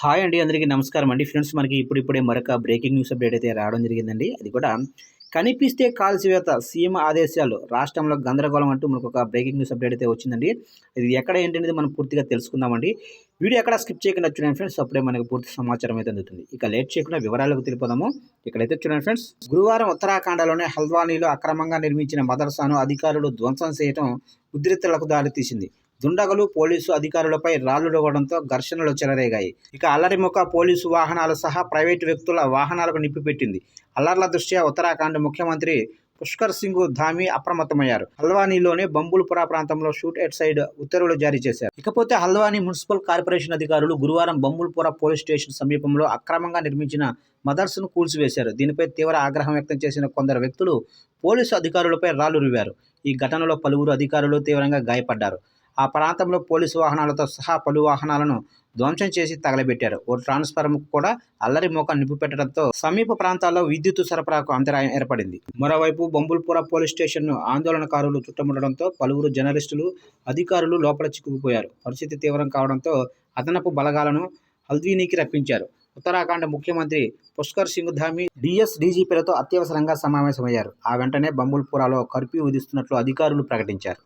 Hi అండి అందరికీ నమస్కారం అండి. ఫ్రెండ్స్ మనకి ఇప్పుడిప్పుడే మరొక బ్రేకింగ్ న్యూస్ అప్డేట్ అయితే రావడం జరిగిందండి. అది కూడా కనిపిస్తే కాల్చివేత సీఎం ఆదేశాలు రాష్ట్రంలో గందరగోళం అంటూ మనకు ఒక బ్రేకింగ్ న్యూస్ అప్డేట్ అయితే వచ్చిందండి. ఇది ఎక్కడ ఏంటనేది మనం పూర్తిగా తెలుసుకుందామండి. వీడియో ఎక్కడ స్కిప్ చేయకుండా చూడండి ఫ్రెండ్స్ అప్పుడే మనకు పూర్తి సమాచారం అయితే అందుతుంది. ఇక లేట్ చేయకుండా వివరాలకు తెలిపోదాము ఇక్కడైతే చూడండి ఫ్రెండ్స్ గురువారం ఉత్తరాఖండలోనే హల్ద్వానీలో అక్రమంగా నిర్మించిన మదర్సాను అధికారులు ధ్వంసం చేయడం ఉద్రిక్తలకు దారితీసింది. దుండగులు పోలీసు అధికారులపై రాళ్ళు ఘర్షణలు చెలరేగాయి. ఇక అల్లరిముఖ పోలీసు వాహనాలు సహా ప్రైవేటు వ్యక్తుల వాహనాలకు నిప్పిపెట్టింది. అల్లర్ల దృష్ట్యా ఉత్తరాఖండ్ ముఖ్యమంత్రి పుష్కర్ సింగ్ ధామి అప్రమత్తమయ్యారు. హల్వానీలోని బంబుల్పురా ప్రాంతంలో షూట్ ఎట్ సైడ్ ఉత్తర్వులు జారీ చేశారు. ఇకపోతే హల్వానీ మున్సిపల్ కార్పొరేషన్ అధికారులు గురువారం బంబుల్పురా పోలీస్ స్టేషన్ సమీపంలో అక్రమంగా నిర్మించిన మదర్స్ను కూల్చివేశారు. దీనిపై తీవ్ర ఆగ్రహం వ్యక్తం చేసిన కొందరు వ్యక్తులు పోలీసు అధికారులపై రాళ్ళు రువ్వారు ఈ ఘటనలో పలువురు అధికారులు తీవ్రంగా గాయపడ్డారు. ఆ ప్రాంతంలో పోలీసు వాహనాలతో సహా పలు వాహనాలను ధ్వంసం చేసి తగలబెట్టారు. ఓ ట్రాన్స్ఫార్మర్ కూడా అల్లరి మోక నిప్పుపెట్టడంతో సమీప ప్రాంతాల్లో విద్యుత్ సరఫరాకు అంతరాయం ఏర్పడింది. మరోవైపు బొంబుల్పుర పోలీస్ స్టేషన్ను ఆందోళనకారులు చుట్టముండడంతో పలువురు జర్నలిస్టులు అధికారులు లోపల చిక్కుకుపోయారు. పరిస్థితి తీవ్రం కావడంతో అదనపు బలగాలను హల్ద్వీనికి రప్పించారు. ఉత్తరాఖండ్ ముఖ్యమంత్రి పుష్కర్ సింగ్ ధామి డిఎస్ డీజీపీలతో అత్యవసరంగా సమావేశమయ్యారు. ఆ వెంటనే బంబుల్పురాలో కర్ఫ్యూ విధిస్తున్నట్లు అధికారులు ప్రకటించారు.